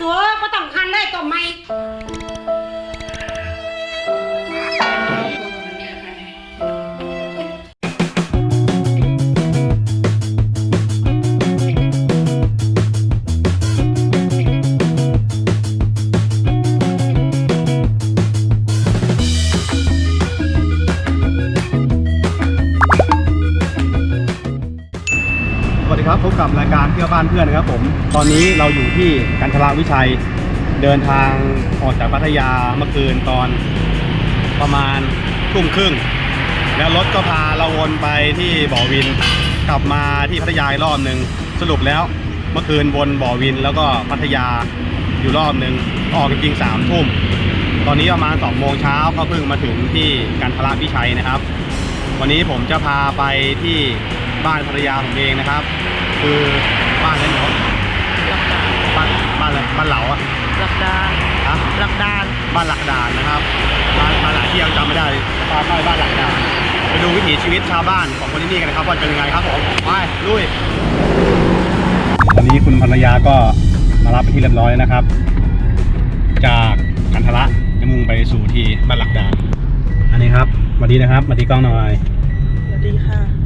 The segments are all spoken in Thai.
สัวก็ต้องคันเลยต้มไหม เที่ยวบ้านเพื่อนนะครับผม ตอนนี้เราอยู่ที่กันทราวิชัย เดินทางออกจากพัทยาเมื่อคืนตอนประมาณทุ่มครึ่ง แล้วรถก็พาเราวนไปที่บ่อวิน กลับมาที่พัทยาอีกรอบหนึ่งสรุปแล้วเมื่อคืนวนบ่อวินแล้วก็พัทยาอยู่รอบหนึ่งออกจริงสามทุ่มตอนนี้ประมาณสองโมงเช้าก็เพิ่งมาถึงที่กันทราวิชัยนะครับ วันนี้ผมจะพาไปที่ บ้านภรรยาผมเองนะครับ คือบ้านอะไรหนูหลักดานบ้านบ้านอะไรบ้านเหลาอะหลักดานฮะหลักดานบ้านหลักด่านนะครับบ้านมาหลายที่ยังจำไม่ได้บ้านบ้านบ้านหลักด่านไปดูวิถีชีวิตชาวบ้านของคนที่นี่กันนะครับว่าเป็นยังไงครับผมไปลุยตอนนี้คุณภรรยาก็มารับไปนที่เรียบร้อยนะครับ จากกันทละจะมุ่งไปสู่ที่บ้านหลักด่านอันนี้ครับสวัสดีนะครับมาที่กล้องหน่อย สวัสดีค่ะ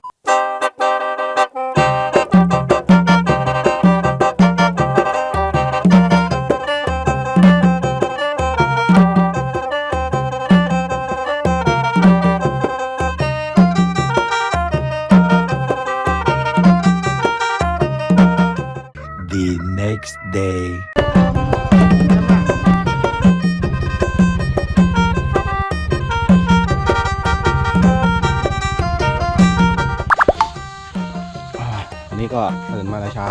ก็ตื่นมาแต่เช้า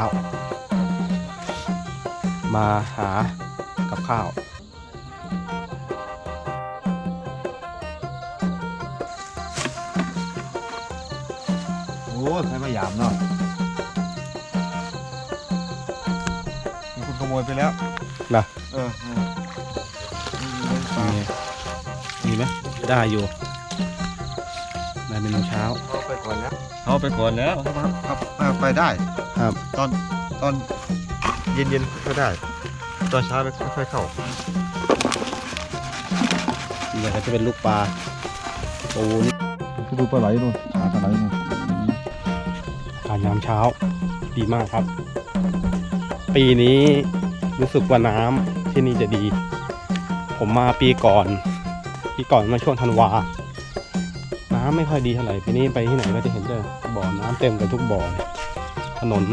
มาหากับข้าวโอ้ยใครมาหยามเนาะมีคุณขโมยไปแล้วนะเออเออมีมีไหมได้อยู่ ได้เมนูเช้าเขาไปก่อนแล้วเขาไปก่อนแล้ว ครับครับไปได้ครับ ตอนตอนเย็นเย็นๆก็ได้ ตอนเช้าไม่ค่อยเข้านี่ก็จะเป็นลูกปลาปูนี่ดูปลาไหลนู่นหาปลาไหลนู่นอาหารยามเช้า ดีมากครับ ปีนี้รู้สึกว่าน้ำที่นี่จะดี ผมมาปีก่อน ปีก่อนมาช่วงธันวา น้ำไม่ค่อยดีเท่าไหร่ปีนี้ไปที่ไหนก็จะเห็นแต่บ่อน้ำเต็มกันทุกบ่อถนน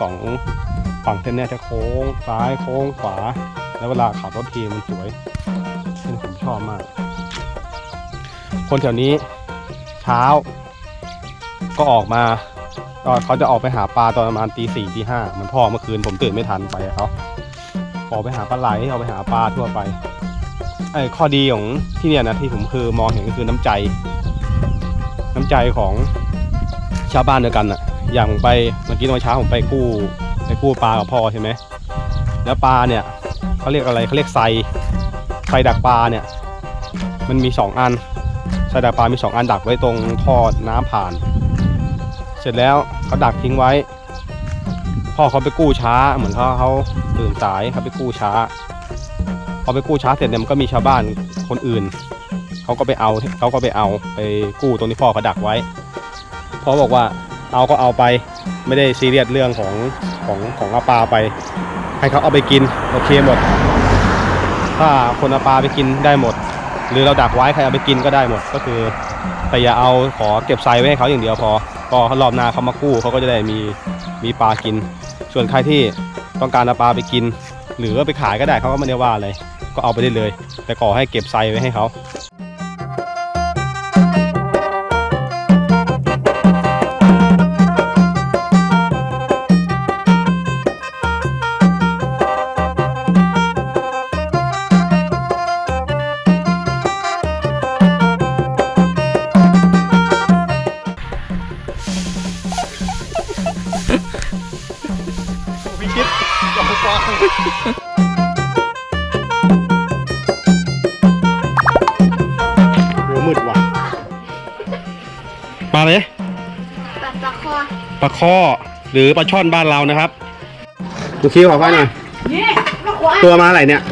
สองฝั่งเส้นนี้จะโค้งซ้ายโค้งขวา แล้วเวลาขับรถทีมันสวยซึ่งผมชอบมาก คนแถวนี้เช้า ก็ออกมาก็เขาจะออกไปหาปลาตอนประมาณตีสี่ตีห้าเหมันพ่อเมื่อคืนผมตื่นไม่ทันไปเขาออกไปหาปลาไหลออกไปหาปลาทั่วไปไอ้ข้อดีของที่เนี่ยนะที่ผมคือมองเห็นก็คือน้ำใจ น้ำใจของชาวบ้านเดียวกันอะอย่างผมไปเมื่อกี้ตอนเช้าผมไปกู้ไปกู้ปลากับพ่อใช่ไหมแล้วปลาเนี่ยเขาเรียกอะไรเขาเรียกไซไซดักปลาเนี่ย มันมีสองอันไซดักปลามีสองอันดักไว้ตรงท่อน้ำผ่าน เสร็จแล้วเขาดักทิ้งไว้ พ่อเขาไปกู้ช้า เหมือนเขาเขาตื่นสายเขาไปกู้ช้าพอไปกู้ช้าเสร็จเนี่ยมันก็มีชาวบ้านคนอื่น เขาก็ไปเอาเขาก็ไปเอาไปกู้ตรงที่พ่อเขาดักไว้พ่อบอกว่าเอาก็เอาไปไม่ได้ซีเรียสเรื่องของของของอาปลาไป ให้เขาเอาไปกินโอเคหมด ถ้าคนอาปลาไปกินได้หมด หรือเราดักไว้ใครเอาไปกินก็ได้หมดก็คือ แต่อย่าเอาขอเก็บไซไว้ให้เขาอย่างเดียวพอก็รอบหน้าเขามากู้เขาก็จะได้มีมีปลากิน ส่วนใครที่ต้องการเอาปลาไปกิน หรือไปขายก็ได้เขาก็ไม่ได้ว่าอะไรก็เอาไปได้เลย แต่ขอให้เก็บไซไว้ให้เขา ปลาเลยตัดปลาคอปลาข้อหรือปลาช่อนบ้านเรานะครับคุณคิวขอไฟหน่อยนี่ลูกขวาตัวมาอะไรเนี่ย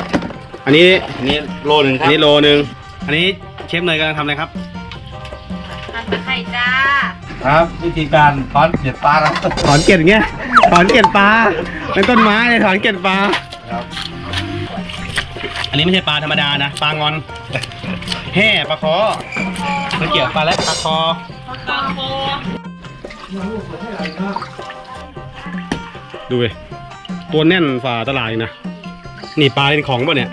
อันนี้อันนี้โลหนึ่งคอัรันบนี้โลนึงอันนี้เชฟเนยกำลังทำอะไรครับทานตะไคร่จ้าครับ วิธีการถอนเกล็ดปลาครับถอนเกล็ดอย่างเงี้ยถอนเกล็ดปลาเป็นต้นไม้เลยถอนเกล็ดปลาครับอันนี้ไม่ใช่ปลาธรรมดานะปลางอน แห่ปลาคอมันเกี่ยวปลาและปลา คอปลาโคดูเลยตัวแน่นฝ่าตลาดอีกนะ นี่ปลาเป็นของป่ะเนี่ย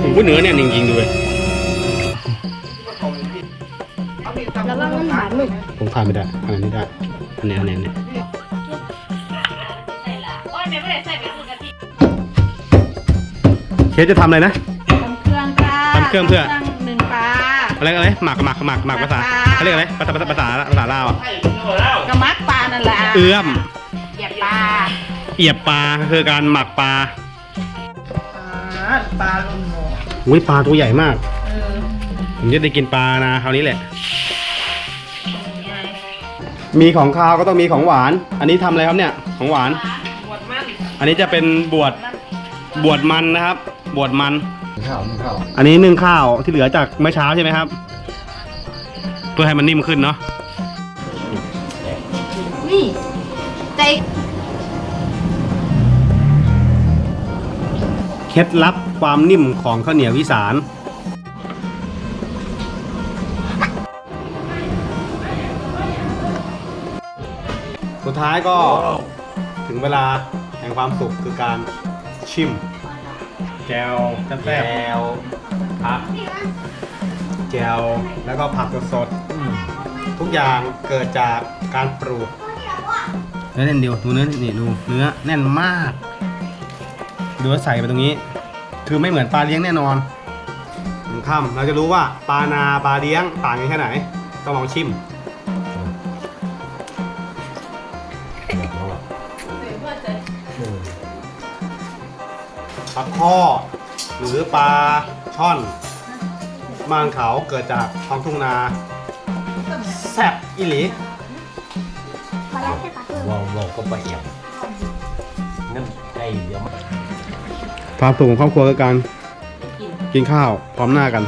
โอ้โหเนื้อแน่นจริงๆดูเลยแล้วว่ามันหวานหมึกผมทานไม่ได้อันนี้ได้อันนี้อันนี้อันนี้ใส่ละโอ้ยไม่ได้ใส่ไปคือกะทิเชฟจะทำอะไรนะ ทำเครื่องจ้าทำเครื่องเพื่อหนึ่งปลา อะไรอะไรหมักหมักหมักหมักภาษาปลาเขาเรียกอะไรภาษาภาษาภาษาภาษาลาวอะกระมักปลานั่นแหละเอื้อมเหยียบปลาเอียบปลาคือการหมักปลาปลาลุนหมออุ้ยปลาตัวใหญ่มากเออผมจะได้กินปลานะคราวนี้แหละ มีของคาวก็ต้องมีของหวาน อันนี้ทำอะไรครับเนี่ย ของหวานบวดมันอันนี้จะเป็นบวช บวชมันนะครับ บวชมัน ข้าวข้าวอันนี้นึ่งข้าวที่เหลือจากเมื่อเช้าใช่ไหมครับ เพื่อให้มันนิ่มขึ้นเนาะนี่ใจเคล็ดลับความนิ่มของข้าวเหนียวอีสานสุดท้ายก็ถึงเวลาแห่งความสุขคือการ ชิม แจวแซ่บแก้วๆผักแจวแล้วก็ผักสดๆทุกอย่างเกิดจากการปลูก เนื้อแน่นเดียวดูเนื้อนี่ดูเนื้อแน่นมาก ดูว่าใส่ไปตรงนี้ คือไม่เหมือนปลาเลี้ยงแน่นอนหนึ่งคำเราจะรู้ว่าปลานาปลาเลี้ยงต่างกันแค่ไหนต้องลองชิม ปลาข้อ หรือปลาช่อนบ้านเขาเกิดจากท้องทุ่งนา แซ่บอิหลีวางวางก็ไปเอี่ยมนั่นไอ้เดี๋ยวมันความสุขของครอบครัวคือการกินข้าวพร้อมหน้ากัน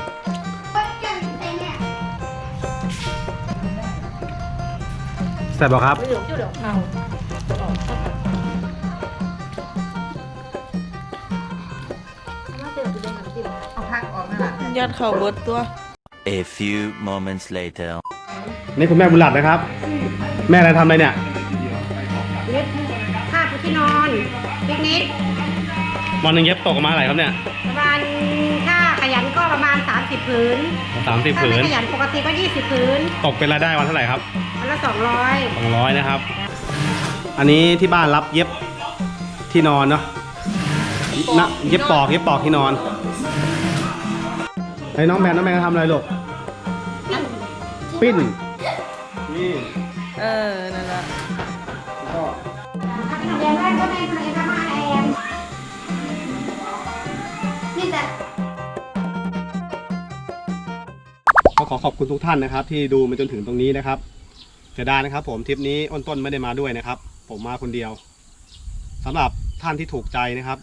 แซ่บปะครับเดี๋ยวเดี๋ยวเอา เอาผักออกนั่นแหละยัดเข่าเบิดตัว A few moments later. นี่คุณแม่บุญหลัดนะครับ แม่อะไรทำอะไรเนี่ยเล็บผ้าปูที่นอนปิกนิกวันหนึ่งเย็บตกออกมาอะไรครับเนี่ยประมาณถ้าขยันก็ประมาณ 30ผืนสามสิบถ้าผืไม่นขยันปกติก็ 20ผืนตกเป็นรายได้วันเท่าไหร่ครับวันละ200สองร้อยนะครับ อันนี้ที่บ้านรับเย็บที่นอนเนาะ นะเย็บปอกเย็บปอกที่นอนไอ้ยน้องแมนน้องแมนทำอะไรลูกปิ้นนี่เออ นั่นแหละก็เรียนได้ก็ได้ทะเลทำมาเองนี่แต่ก็ขอขอบคุณทุกท่านนะครับ ที่ดูมาจนถึงตรงนี้นะครับเสียดายนะครับ ผมทริปนี้อ้นต้นไม่ได้มาด้วยนะครับ ผมมาคนเดียวสำหรับท่านที่ถูกใจนะครับ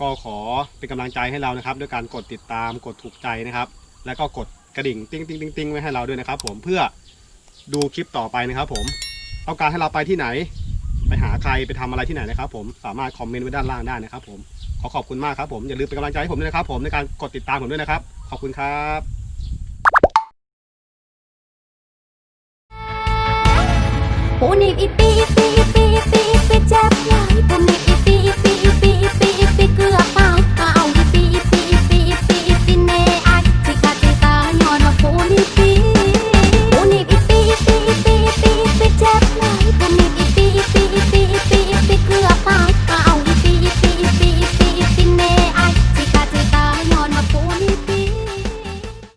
ก็ขอเป็นกำลังใจให้เรานะครับ ด้วยการกดติดตามกดถูกใจนะครับ แล้วก็กดกระดิ่งติ้งติ้งติ้งติ้งไว้ให้เราด้วยนะครับ ผมเพื่อดูคลิปต่อไปนะครับ ผมต้องการให้เราไปที่ไหน ไปหาใครไปทำอะไรที่ไหนนะครับ ผมสามารถคอมเมนต์ไว้ด้านล่างได้นะครับ ผมขอขอบคุณมากครับผมอย่าลืมเป็นกำลังใจให้ผมด้วยนะครับ ผมในการกดติดตามผมด้วยนะครับ ขอบคุณครับปูนิบอีปีอีปีปีปีอีปีจับหลปูนิบ